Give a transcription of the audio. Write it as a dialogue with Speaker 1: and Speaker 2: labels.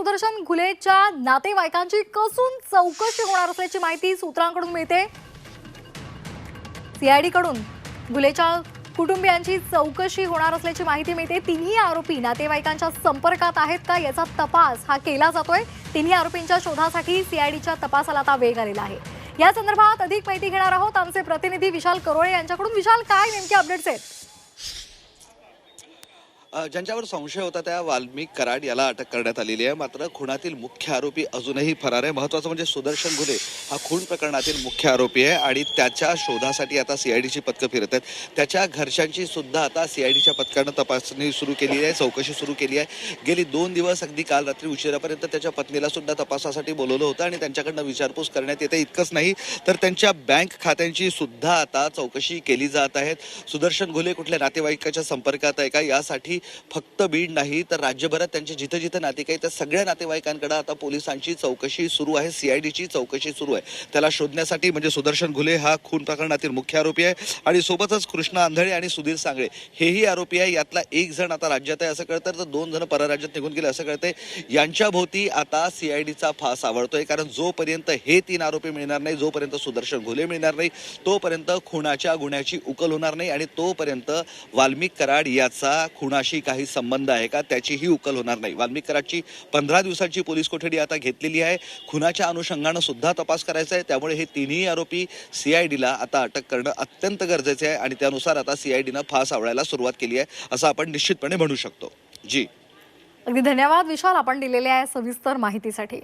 Speaker 1: सुदर्शन घुलेच्या नातेवाईकांची कसून चौकशी होणार असल्याची माहिती सूत्रांकडून मिळते. सीआयडीकडून घुलेच्या कुटुंबियांची चौकशी होणार असल्याची माहिती मिळते. तिन्ही आरोपी नातेवाईकांच्या संपर्कात आहेत का याचा तपास हा केला जातोय. तिन्ही आरोपींच्या शोधासाठी सीआयडीच्या तपासाला आता वेग आलेला आहे. या संदर्भात अधिक माहिती घेणार आहोत आमचे प्रतिनिधी विशाल करोळे यांच्याकडून. विशाल काय नेमके अपडेट्स आहेत?
Speaker 2: ज्यांच्यावर संशय होता त्या वाल्मिक कराड याला अटक करण्यात आलेली आहे. मात्र खुनातील मुख्य आरोपी अजूनही फरार आहे. महत्वाचं म्हणजे सुदर्शन घुले हा खून प्रकरणातील मुख्य आरोपी आहे आणि त्याच्या शोधासाठी आता सीआयडीची पथकं फिरत आहेत. त्याच्या घरच्यांची सुद्धा आता सीआयडीच्या पथकानं तपासणी सुरू केली आहे चौकशी सुरू केली आहे. गेली दोन दिवस अगदी काल रात्री उशिरापर्यंत त्याच्या पत्नीला सुद्धा तपासासाठी बोलवलं होतं आणि त्यांच्याकडनं विचारपूस करण्यात येते. इतकंच नाही तर त्यांच्या बँक खात्यांची सुद्धा आता चौकशी केली जात आहे. सुदर्शन घुले कुठल्या नातेवाईकाच्या संपर्कात आहे का? यासाठी फक्त बीड नाही तर राज्यभरात त्यांचे जिथं जिथं नातेवाईक आहेत त्या सगळ्या नातेवाईकांकडे आता पोलिसांची चौकशी सुरू आहे सीआयडीची चौकशी सुरू आहे. त्याला शोधण्यासाठी म्हणजे सुदर्शन घुले हा खून प्रकरणातील मुख्य आरोपी आहे. आणि सोबतच कृष्णा आंधळे आणि सुधीर सांगळे हेही आरोपी आहे. यातला एक जण आता राज्यात आहे असं कळतं तर दोन जण परराज्यात निघून गेले असं कळतंय. यांच्या भोवती आता सीआयडीचा फास आवडतोय कारण जोपर्यंत हे तीन आरोपी मिळणार नाही जोपर्यंत सुदर्शन घुले मिळणार नाही तोपर्यंत खुनाच्या गुन्ह्याची उकल होणार नाही आणि तोपर्यंत वाल्मिक कराड याचा खुनाशी काही संबंध आहे का? त्याचीही उकल होणार नाही. वाल्मिक कराडची पंधरा दिवसाची पोलीस कोठडी आता घेतलेली आहे. खुनाच्या अनुषंगानं सुद्धा तपास करायचा आहे. त्यामुळे हे तिन्ही आरोपी सीआयडीला आता अटक करणं अत्यंत गरजेचे आहे आणि त्यानुसार आता सीआयडीनं फास आवळायला सुरुवात केली आहे असं आपण निश्चितपणे म्हणू शकतो. जी.
Speaker 1: अगदी धन्यवाद. विशाल आपण दिलेल्या आहे सविस्तर माहितीसाठी.